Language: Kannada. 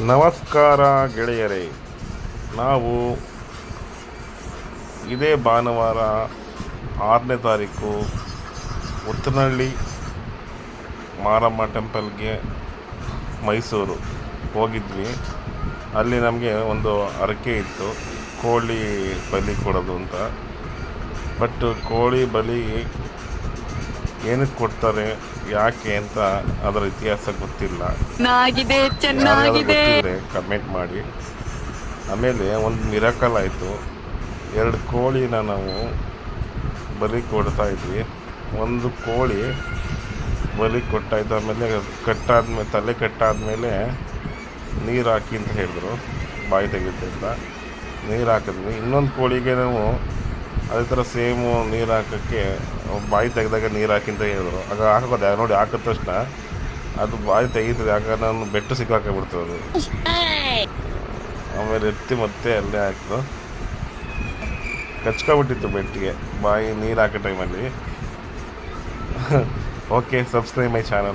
ನಮಸ್ಕಾರ ಗೆಳೆಯರೇ. ನಾವು ಇದೇ ಭಾನುವಾರ ಆರನೇ ತಾರೀಕು ಉತ್ತನಹಳ್ಳಿ ಮಾರಮ್ಮ ಟೆಂಪಲ್ಗೆ ಮೈಸೂರು ಹೋಗಿದ್ವಿ. ಅಲ್ಲಿ ನಮಗೆ ಒಂದು ಹರಕೆ ಇತ್ತು, ಕೋಳಿ ಬಲಿ ಕೊಡೋದು ಅಂತ. ಬಟ್ ಕೋಳಿ ಬಲಿ ಏನಕ್ಕೆ ಕೊಡ್ತಾರೆ ಯಾಕೆ ಅಂತ ಅದರ ಇತಿಹಾಸ ಗೊತ್ತಿಲ್ಲ. ಚೆನ್ನಾಗಿದೆ ಚೆನ್ನಾಗಿದೆ. ಕಮೆಂಟ್ ಮಾಡಿ. ಆಮೇಲೆ ಒಂದು ಮಿರಾಕಲ್ ಆಯಿತು. ಎರಡು ಕೋಳಿನ ನಾವು ಬಲಿ ಕೊಡ್ತಾ ಇದ್ವಿ. ಒಂದು ಕೋಳಿ ಬಲಿ ಕೊಟ್ಟಾಯಿತು ಆಮೇಲೆ ಕಟ್ಟಾದ್ಮೇಲೆ ತಲೆ ಕಟ್ಟಾದ್ಮೇಲೆ ನೀರು ಹಾಕಿ ಅಂತ ಹೇಳಿದ್ರು ಬಾಯಿ ಅಂತ. ನೀರು ಹಾಕಿದ್ವಿ. ಇನ್ನೊಂದು ಕೋಳಿಗೆ ನಾವು ಅದೇ ಥರ ಸೇಮು ನೀರು ಹಾಕೋಕ್ಕೆ ಬಾಯಿ ತೆಗೆದಾಗ ನೀರು ಹಾಕಿಂತ ಹೇಳಿದ್ರು. ಆಗ ಹಾಕೋದೆ ನೋಡಿ ಹಾಕಿದ ತಕ್ಷಣ ಅದು ಬಾಯಿ ತೆಗೀತದೆ, ಆಗ ನಾನು ಬೆಟ್ಟು ಸಿಕ್ಕಾಕೊಂಡ್ಬಿಡ್ತು ಅದು. ಆಮೇಲೆ ಎತ್ತಿ ಮತ್ತೆ ಅಲ್ಲೇ ಹಾಕಿದ್ರು ಕಚ್ಕೊಬಿಟ್ಟಿತ್ತು ಬೆಟ್ಟಿಗೆ, ಬಾಯಿ ನೀರು ಹಾಕೋ ಟೈಮಲ್ಲಿ ಓಕೆ ಸಬ್ಸ್ಕ್ರೈಬ್ ಮೈ ಚಾನಲ್